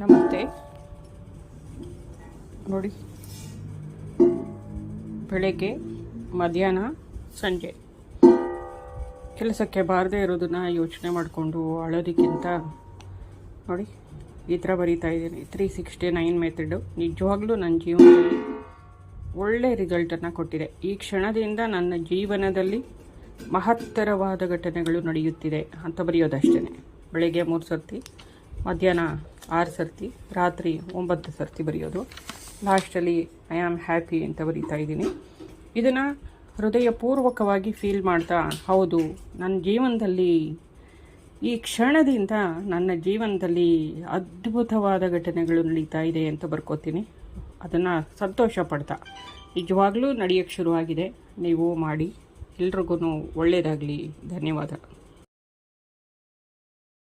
ನಮಸ್ತೆ. ನೋಡಿ. ಬೆಳಗ್ಗೆ ಮಧ್ಯಾಹ್ನ ಸಂಜೆ. ಕೆಲಸಕ್ಕೆ ಬಾರದೇ ಇರೋದನ್ನು ಯೋಚನೆ ಮಾಡಿಕೊಂಡು ಅಳೋದಕ್ಕಿಂತ ನೋಡಿ, ಈ ಥರ ಬರೀತಾ ಇದ್ದೀನಿ. ತ್ರೀ ಸಿಕ್ಸ್ಟಿ ನೈನ್ ಮೆಥಡು ನಿಜವಾಗ್ಲೂ ನನ್ನ ಜೀವನದಲ್ಲಿ ಒಳ್ಳೆ ರಿಸಲ್ಟನ್ನು ಕೊಟ್ಟಿದೆ. ಈ ಕ್ಷಣದಿಂದ ನನ್ನ ಜೀವನದಲ್ಲಿ ಮಹತ್ತರವಾದ ಘಟನೆಗಳು ನಡೆಯುತ್ತಿದೆ ಅಂತ ಬರೆಯೋದಷ್ಟೇ ಬೆಳಗ್ಗೆ ಮೂರು ಸರ್ತಿ ಮಧ್ಯಾಹ್ನ ಆರು ಸರ್ತಿ, ರಾತ್ರಿ ಒಂಬತ್ತು ಸರ್ತಿ ಬರೆಯೋದು. ಲಾಸ್ಟಲ್ಲಿ ಐ ಆಮ್ ಹ್ಯಾಪಿ ಅಂತ ಬರೀತಾ ಇದ್ದೀನಿ. ಇದನ್ನು ಹೃದಯಪೂರ್ವಕವಾಗಿ ಫೀಲ್ ಮಾಡ್ತಾ, ಹೌದು ನನ್ನ ಜೀವನದಲ್ಲಿ, ಈ ಕ್ಷಣದಿಂದ ನನ್ನ ಜೀವನದಲ್ಲಿ ಅದ್ಭುತವಾದ ಘಟನೆಗಳು ನಡೀತಾ ಇದೆ ಅಂತ ಬರ್ಕೋತೀನಿ. ಅದನ್ನು ಸಂತೋಷ ಪಡ್ತಾ. ನಿಜವಾಗ್ಲೂ ನಡೆಯೋಕ್ಕೆ ಶುರುವಾಗಿದೆ. ನೀವು ಮಾಡಿ. ಎಲ್ರಿಗೂ ಒಳ್ಳೆಯದಾಗಲಿ ಧನ್ಯವಾದ.